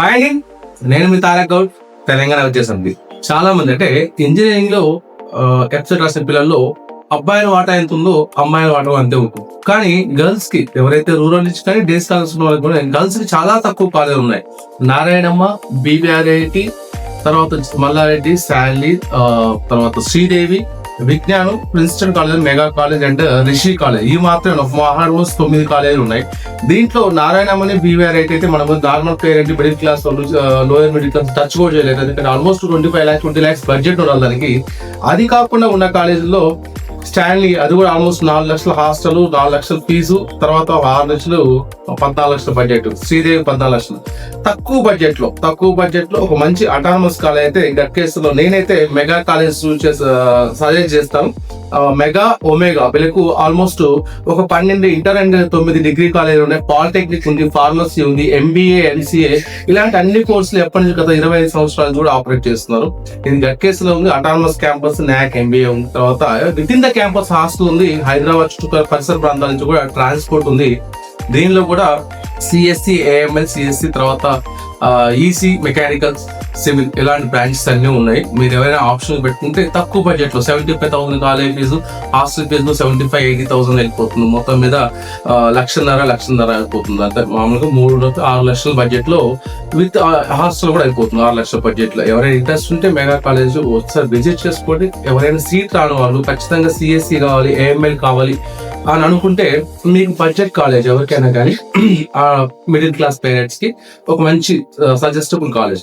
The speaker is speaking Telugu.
హాయ్ అండి నేను మీ తారక్ గౌడ్ తెలంగాణ వచ్చేసింది. చాలా మంది అంటే ఇంజనీరింగ్లో ఎప్సెట్ రాసిన పిల్లల్లో అబ్బాయిల వాటా ఎంత ఉందో అమ్మాయిల వాటా అంతే ఉంటుంది కానీ గర్ల్స్కి ఎవరైతే రూరల్ నుంచి కానీ డే స్కాలర్స్ ఉన్న వాళ్ళకి కూడా గర్ల్స్కి చాలా తక్కువ కాలేజీలు ఉన్నాయి. నారాయణమ్మ బీబీఆర్ఐటి తర్వాత మల్లారెడ్డి శాలీ తర్వాత Sridevi Vignanam Princeton college mega college and Rishi college. ఈ మాత్రం మహారాజ్ తొమ్మిది కాలేజీలు ఉన్నాయి. దీంట్లో నారాయణమని బీవీఆర్ అయితే మనం నార్మల్ పేరెంట్ మిడిల్ క్లాస్ వాళ్ళు లోయర్ మిడిల్ క్లాస్ టచ్ కూడా చేయలేదు. ఎందుకంటే almost twenty five lakhs twenty lakhs budget ఉండాలి దానికి. అది కాకుండా ఉన్న కాలేజీలో స్టాన్లీ అది కూడా ఆల్మోస్ట్ నాలుగు లక్షల హాస్టల్ నాలుగు లక్షల ఫీజు తర్వాత ఆరు లక్షలు పద్నాలుగు లక్షల బడ్జెట్ శ్రీదేవి పద్నాలుగు లక్షలు. తక్కువ బడ్జెట్లో తక్కువ బడ్జెట్లో ఒక మంచి అటానమస్ కాలేజ్ అయితే గట్ కేసులో నేనైతే మెగా కాలేజ్ సజెస్ట్ చేస్తాను. మెగా ఒమేగా వీళ్ళకు ఆల్మోస్ట్ ఒక పన్నెండు ఇంటర్ అండ్ తొమ్మిది డిగ్రీ కాలేజ్ ఉన్నాయి పాలిటెక్నిక్ ఉంది ఫార్మసీ ఉంది ఎంబీఏ ఎంసీఏ ఇలాంటి అన్ని కోర్సులు ఎప్పటి నుంచి గత ఇరవై ఐదు సంవత్సరాలు కూడా ఆపరేట్ చేస్తున్నారు. ఇది గట్కేసులో ఉంది అటానమస్ క్యాంపస్ నాక్ ఎంబీఏ ఉంది తర్వాత with in the campus hostel ఉంది హైదరాబాద్ చుట్టూ పరిసర ప్రాంతాల నుంచి కూడా ట్రాన్స్పోర్ట్ ఉంది. దీనిలో కూడా సిఎస్సి ఏఎంఎల్ సిఎస్సి తర్వాత uh, ఈసీ మెకానికల్స్ సివిల్ ఇలాంటి బ్రాంచెస్ అన్ని ఉన్నాయి. మీరు ఎవరైనా ఆప్షన్ పెట్టుకుంటే తక్కువ బడ్జెట్లో seventy five thousand college fee hostel fee seventy five eighty thousand వెళ్ళిపోతుంది. మొత్తం మీద లక్షన్నర లక్షన్నర అయిపోతుంది అంటే మామూలుగా మూడు ఆరు లక్షల బడ్జెట్లో విత్ హాస్టల్ కూడా అయిపోతుంది ఆరు లక్షల బడ్జెట్లో. ఎవరైనా ఇంట్రెస్ట్ ఉంటే మెగా కాలేజ్ ఒకసారి విజిట్ చేసుకోండి. ఎవరైనా సీట్ రాని వాళ్ళు ఖచ్చితంగా సిఎస్సి కావాలి ఏఎంఎల్ కావాలి అని అనుకుంటే మీకు బడ్జెట్ కాలేజ్ ఎవరికైనా కానీ మిడిల్ క్లాస్ పేరెంట్స్కి ఒక మంచి suggestable college